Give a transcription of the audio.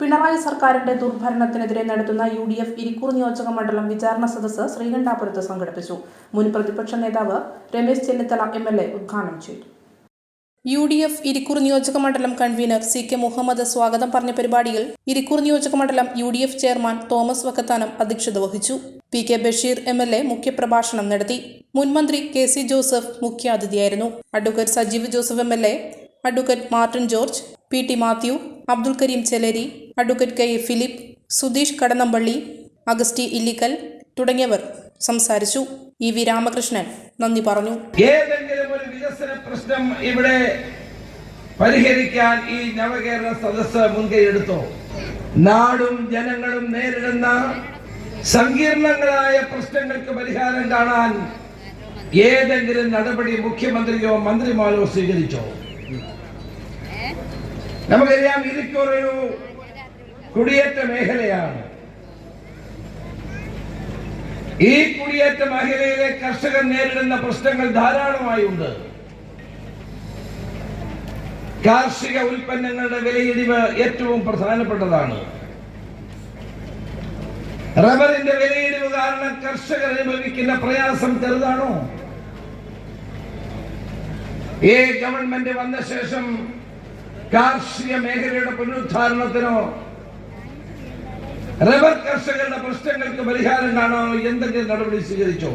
പിണറായി സർക്കാരിന്റെ ദുർഭരണത്തിനെതിരെ നടത്തുന്ന U D F Irikkur നിയോജക മണ്ഡലം വിചാരണ സദസ്സ് ശ്രീകണ്ഠാപുരത്ത് സംഘടിപ്പിച്ചു. മുൻ പ്രതിപക്ഷ നേതാവ് Ramesh Chennithala M L A ഉദ്ഘാടനം ചെയ്തു. യു ഡി എഫ് ഇരിക്കൂർ നിയോജക മണ്ഡലം കൺവീനർ സി കെ മുഹമ്മദ് സ്വാഗതം പറഞ്ഞ പരിപാടിയിൽ ഇരിക്കൂർ നിയോജക മണ്ഡലം U D F chairman Thomas Vakkathanam അധ്യക്ഷത വഹിച്ചു. P K Basheer M L A മുഖ്യപ്രഭാഷണം നടത്തി. മുൻമന്ത്രി K C Joseph മുഖ്യാതിഥിയായിരുന്നു. Advocate Sajeev Joseph M L A advocate Martin George P T Mathew Abdul Kareem Chelery advocate K Philip Sudheesh Kadannampally Augusty Illickal തുടങ്ങിയവർ സംസാരിച്ചു. E V Ramakrishnan നന്ദി പറഞ്ഞു. ഏതെങ്കിലും ഒരു വികസന പ്രശ്നം ഇവിടെ പരിഹരിക്കാൻ ഈ നവകേരള സദസ് മുൻകൈയെടുത്തോ നാടും ജനങ്ങളും നേരിടുന്ന സങ്കീർണങ്ങളായ പ്രശ്നങ്ങൾക്ക് പരിഹാരം കാണാൻ ഏതെങ്കിലും നടപടി മുഖ്യമന്ത്രിയോ മന്ത്രിമാരോ സ്വീകരിച്ചോ? നമുക്കറിയാം ഇരിക്കൂർ ഒരു കുടിയേറ്റ മേഖലയാണ്. ഈ കുടിയേറ്റ മേഖലയിലെ കർഷകർ നേരിടുന്ന പ്രശ്നങ്ങൾ ധാരാളമായി ഉണ്ട് കാർഷിക ഉൽപ്പന്നങ്ങളുടെ വിലയിടിവ് ഏറ്റവും പ്രധാനപ്പെട്ടതാണ്. റബ്ബറിന്റെ വിലയിടിവ് കാരണം കർഷകർ അനുഭവിക്കുന്ന പ്രയാസം ചെറുതാണോ? ഈ ഗവൺമെന്റ് വന്ന ശേഷം കാർഷിക മേഖലയുടെ പുനരുദ്ധാരണത്തിനോ റബ്ബർ കർഷകരുടെ പ്രശ്നങ്ങൾക്ക് പരിഹാരം കാണാനോ എന്തെങ്കിലും നടപടി സ്വീകരിച്ചോ?